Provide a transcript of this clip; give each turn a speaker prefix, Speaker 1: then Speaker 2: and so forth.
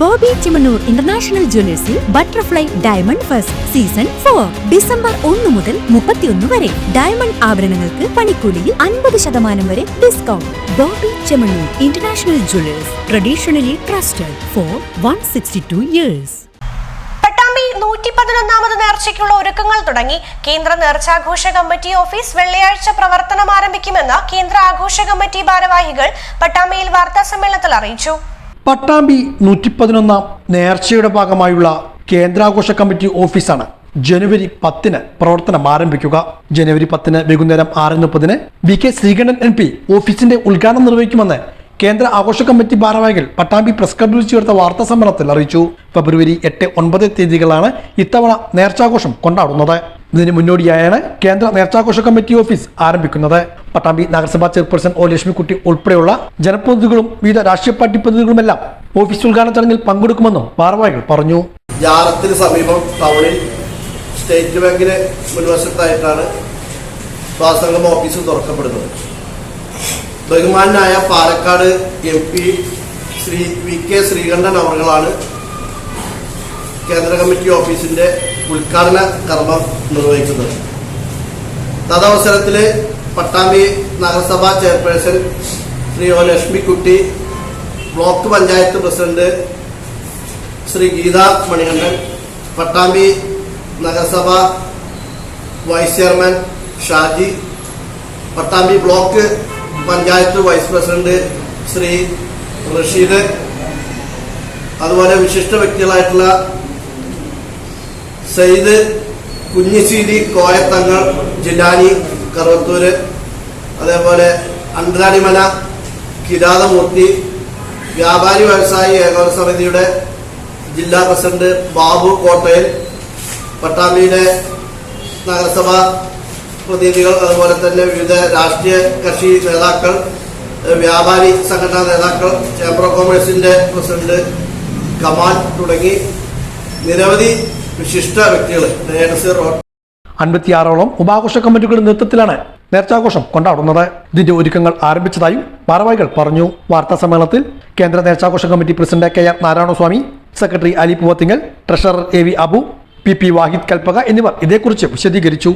Speaker 1: Bobby Chemmanur international ജ്വല്ലേഴ്സിൽ butterfly diamond first season four. December ഒന്ന് മുതൽ മുപ്പത്തിയൊന്ന് വരെ. ഡയമണ്ട് ആഭരണങ്ങൾക്ക് പണിക്കൂലിയിൽ അൻപത് ശതമാനം വരെ discount Boby Chemmanur international jewellers traditionally trusted for one sixty two years.
Speaker 2: Pattambi നേർച്ചയ്ക്കുള്ള ഒരുക്കങ്ങൾ തുടങ്ങി. കേന്ദ്ര നേർച്ചാഘോഷ കമ്മിറ്റി ഓഫീസ് വെള്ളിയാഴ്ച പ്രവർത്തനം ആരംഭിക്കുമെന്ന് കേന്ദ്ര ആഘോഷ കമ്മിറ്റി ഭാരവാഹികൾ പട്ടാമ്പിയിൽ വാർത്താ സമ്മേളനത്തിൽ അറിയിച്ചു.
Speaker 3: പട്ടാമ്പി നൂറ്റി പതിനൊന്നാം നേർച്ചയുടെ ഭാഗമായുള്ള കേന്ദ്രാഘോഷ കമ്മിറ്റി ഓഫീസാണ് ജനുവരി പത്തിന് പ്രവർത്തനം ആരംഭിക്കുക. ജനുവരി പത്തിന് വൈകുന്നേരം ആറ് മുപ്പതിന് V K Sreekandan M P ഓഫീസിന്റെ ഉദ്ഘാടനം നിർവഹിക്കുമെന്ന് കേന്ദ്ര ആഘോഷ കമ്മിറ്റി ഭാരവാഹികൾ പട്ടാമ്പി പ്രസ് ക്ലബിൽ ചേർത്ത വാർത്താ സമ്മേളനത്തിൽ അറിയിച്ചു. ഫെബ്രുവരി എട്ട് ഒൻപത് തീയതികളാണ് ഇത്തവണ നേർച്ചാഘോഷം കൊണ്ടാടുന്നത്. ഇതിന് മുന്നോടിയായാണ് കേന്ദ്ര നേർച്ചാഘോഷ കമ്മിറ്റി ഓഫീസ് ആരംഭിക്കുന്നത്. പട്ടാമ്പി നഗരസഭാ ചെയർപേഴ്സൺ ഒ ലക്ഷ്മിക്കുട്ടി ഉൾപ്പെടെയുള്ള ജനപ്രതിനിധികളും വിവിധ രാഷ്ട്രീയ പാർട്ടി പ്രതിനിധികളുമെല്ലാം ഓഫീസ് ഉദ്ഘാടന ചടങ്ങിൽ പങ്കെടുക്കുമെന്നും ഭാരവാഹികൾ പറഞ്ഞു.
Speaker 4: ജാറത്തിന് സമീപം ടൗണിൽ സ്റ്റേറ്റ് ബാങ്കിന് മുൻവശത്തായിട്ടാണ് സ്വാസംഗമ ഓഫീസ് തുറക്കപ്പെടുന്നത്. ബഹുമാനായ Palakkad M P Shri V K Sreekandan അവർകളാണ് കേന്ദ്ര കമ്മിറ്റി ഓഫീസിന്റെ ഉദ്ഘാടന കർമ്മം നിർവഹിക്കുന്നത്. തദവസരത്തിൽ പട്ടാമ്പി നഗരസഭാ chairperson Shri O Lakshmikutty block panchayat president Shri Geetha Manikandan Pattambi നഗരസഭ vice chairman Shaji Pattambi block panchayat vice president Shri Rasheed അതുപോലെ വിശിഷ്ട വ്യക്തികളായിട്ടുള്ള സയ്യിദ് കുഞ്ഞിശ്ശേരി കോയത്തങ്ങൾ ജിലാനി കറുവത്തൂര് അതേപോലെ അണ്ടനാടിമല കിരാതമൂർത്തി വ്യാപാരി വ്യവസായി ഏകോപന സമിതിയുടെ ജില്ലാ പ്രസിഡന്റ് ബാബു കോട്ടയിൽ പട്ടാമ്പിയിലെ നഗരസഭ പ്രതിനിധികൾ അതുപോലെ തന്നെ വിവിധ രാഷ്ട്രീയ കക്ഷി നേതാക്കൾ വ്യാപാരി സംഘടനാ നേതാക്കൾ ചേംബർ ഓഫ് കോമേഴ്സിന്റെ പ്രസിഡന്റ് കമാൽ തുടങ്ങി നിരവധി വിശിഷ്ട വ്യക്തികൾ. നസീർ റോഡ്
Speaker 3: അൻപത്തിയാറോളം ഉപാഘോഷ കമ്മിറ്റികളുടെ നേതൃത്വത്തിലാണ് നേർച്ചാഘോഷം കൊണ്ടാടുന്നത്. ഇതിന്റെ ഒരുക്കങ്ങൾ ആരംഭിച്ചതായും ഭാരവാഹികൾ പറഞ്ഞു. വാർത്താ സമ്മേളനത്തിൽ കേന്ദ്ര നേർച്ചാഘോഷ committee president K R Narayanaswamy secretary Ali Poovathingal treasurer A V Abu P P Wahid Kalpaka എന്നിവർ ഇതേക്കുറിച്ച് വിശദീകരിച്ചു.